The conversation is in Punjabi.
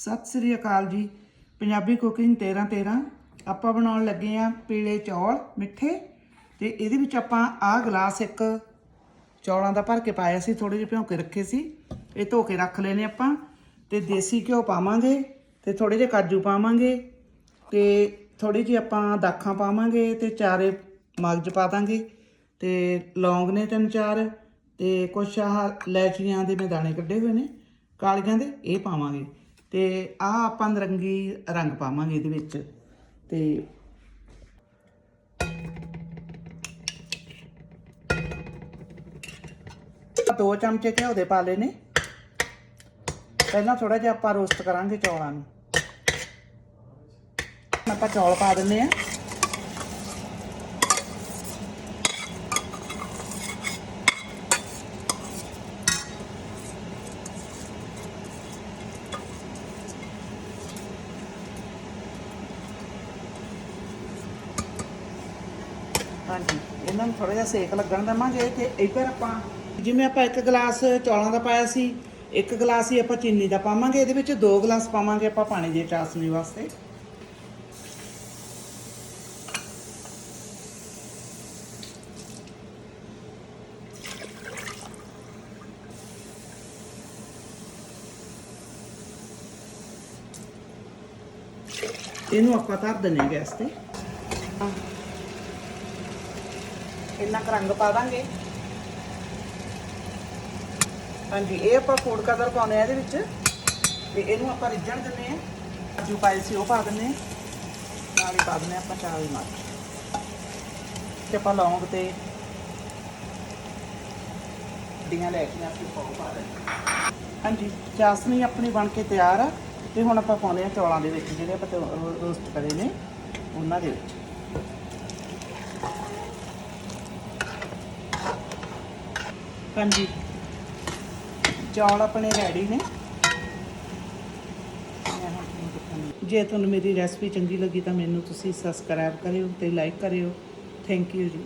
ਸਤਿ ਸ੍ਰੀ ਅਕਾਲ ਜੀ। ਪੰਜਾਬੀ ਕੁਕਿੰਗ 13 13 ਆਪਾਂ ਬਣਾਉਣ ਲੱਗੇ ਆ ਪੀਲੇ ਚੌਲ, ਮਿੱਠੇ। ਤੇ ਇਹਦੇ ਵਿੱਚ ਆਪਾਂ ਆਹ ਗਲਾਸ ਇੱਕ ਚੌਲਾਂ ਦਾ ਭਰ ਕੇ ਪਾਇਆ ਸੀ ਥੋੜੇ ਜਿਹੇ ਭਿਉਂ ਕੇ ਰੱਖੇ ਸੀ। ਇਹ ਧੋ ਕੇ ਰੱਖ ਲੈਨੇ ਆਪਾਂ। ਤੇ ਦੇਸੀ ਘਿਓ ਪਾਵਾਂਗੇ ਤੇ ਥੋੜੇ ਜਿਹੇ ਕਾਜੂ ਪਾਵਾਂਗੇ ਤੇ ਥੋੜੀ ਜਿਹੀ ਆਪਾਂ ਦਾਖਾਂ ਪਾਵਾਂਗੇ ਤੇ ਚਾਰੇ ਮਗਜ ਪਾ ਦਾਂਗੇ। ਤੇ ਲੌਂਗ ਨੇ ਤਿੰਨ ਚਾਰ ਤੇ ਕੁਛ ਆਹ ਲੈਚੀਆਂ ਦੇ ਮੈਂ ਦਾਣੇ ਕੱਢੇ ਹੋਏ ਨੇ, ਕਾਲੀਆਂ ਦੇ, ਇਹ ਪਾਵਾਂਗੇ। ਤੇ ਆਹ ਆਪਾਂ ਨਰੰਗੀ ਰੰਗ ਪਾਵਾਂਗੇ ਇਹਦੇ ਵਿੱਚ ਤੇ ਦੋ ਚਮਚੇ ਘਿਓ ਦੇ ਪਾ ਲਏ ਨੇ। ਪਹਿਲਾਂ ਥੋੜਾ ਜਿਹਾ ਆਪਾਂ ਰੋਸਟ ਕਰਾਂਗੇ ਚੌਲਾਂ ਨੂੰ। ਆਪਾਂ ਚੌਲ ਪਾ ਦਿੰਨੇ ਆ ਹਾਂਜੀ। ਇਹਨਾਂ ਨੂੰ ਥੋੜਾ ਜਿਹਾ ਸੇਕ ਲੱਗਣ ਦੇਵਾਂਗੇ ਤੇ ਇੱਧਰ ਆਪਾਂ ਜਿਵੇਂ ਆਪਾਂ ਇੱਕ ਗਲਾਸ ਚੌਲਾਂ ਦਾ ਪਾਇਆ ਸੀ ਇੱਕ ਗਲਾਸ ਹੀ ਆਪਾਂ ਚੀਨੀ ਦਾ ਪਾਵਾਂਗੇ ਇਹਦੇ ਵਿੱਚ ਦੋ ਗਲਾਸ ਪਾਵਾਂਗੇ ਆਪਾਂ ਪਾਣੀ ਦੀ ਚਾਸ਼ਨੀ ਵਾਸਤੇ। ਇਹਨੂੰ ਆਪਾਂ ਧਰ ਦਿੰਨੇ ਗੈਸ ਤੇ। ਇੰਨਾ ਕੁ ਰੰਗ ਪਾ ਦਾਂਗੇ। ਹਾਂਜੀ, ਇਹ ਆਪਾਂ ਫੂਡ ਕਲਰ ਪਾਉਣੇ ਆ ਇਹਦੇ ਵਿੱਚ। ਤੇ ਇਹਨੂੰ ਆਪਾਂ ਰਿੱਝਣ ਦਿੰਨੇ ਆ। ਕਾਜੂ ਪਾਏ ਸੀ, ਉਹ ਪਾ ਦਿੰਨੇ ਆ। ਨਾਲ ਹੀ ਪਾ ਦਿੰਨੇ ਆ ਆਪਾਂ ਚਾਵਲ ਮਿਰਚ ਤੇ ਆਪਾਂ ਲੌਂਗ ਤੇ ਡੀਆਂ ਲੈ ਕੇ ਅਸੀਂ ਪਾਉ ਪਾ ਦਿੰਨੇ ਹਾਂਜੀ ਚਾਸਨੀ ਆਪਣੀ ਬਣ ਕੇ ਤਿਆਰ ਆ। ਤੇ ਹੁਣ ਆਪਾਂ ਪਾਉਂਦੇ ਆ ਚੌਲਾਂ ਦੇ ਵਿੱਚ, ਜਿਹੜੇ ਆਪਾਂ ਰੋਸਟ ਕਰੇ ਨੇ, ਉਹਨਾਂ ਦੇ ਵਿੱਚ। ਹਾਂਜੀ। ਚੌਲ ਆਪਣੇ ਰੈਡੀ ਨੇ। ਜੇ ਤੁਹਾਨੂੰ ਮੇਰੀ ਰੈਸਪੀ ਚੰਗੀ ਲੱਗੀ ਤਾਂ ਮੈਨੂੰ ਤੁਸੀਂ ਸਬਸਕ੍ਰਾਈਬ ਕਰਿਓ ਤੇ ਲਾਈਕ ਕਰਿਓ। ਥੈਂਕ ਯੂ ਜੀ।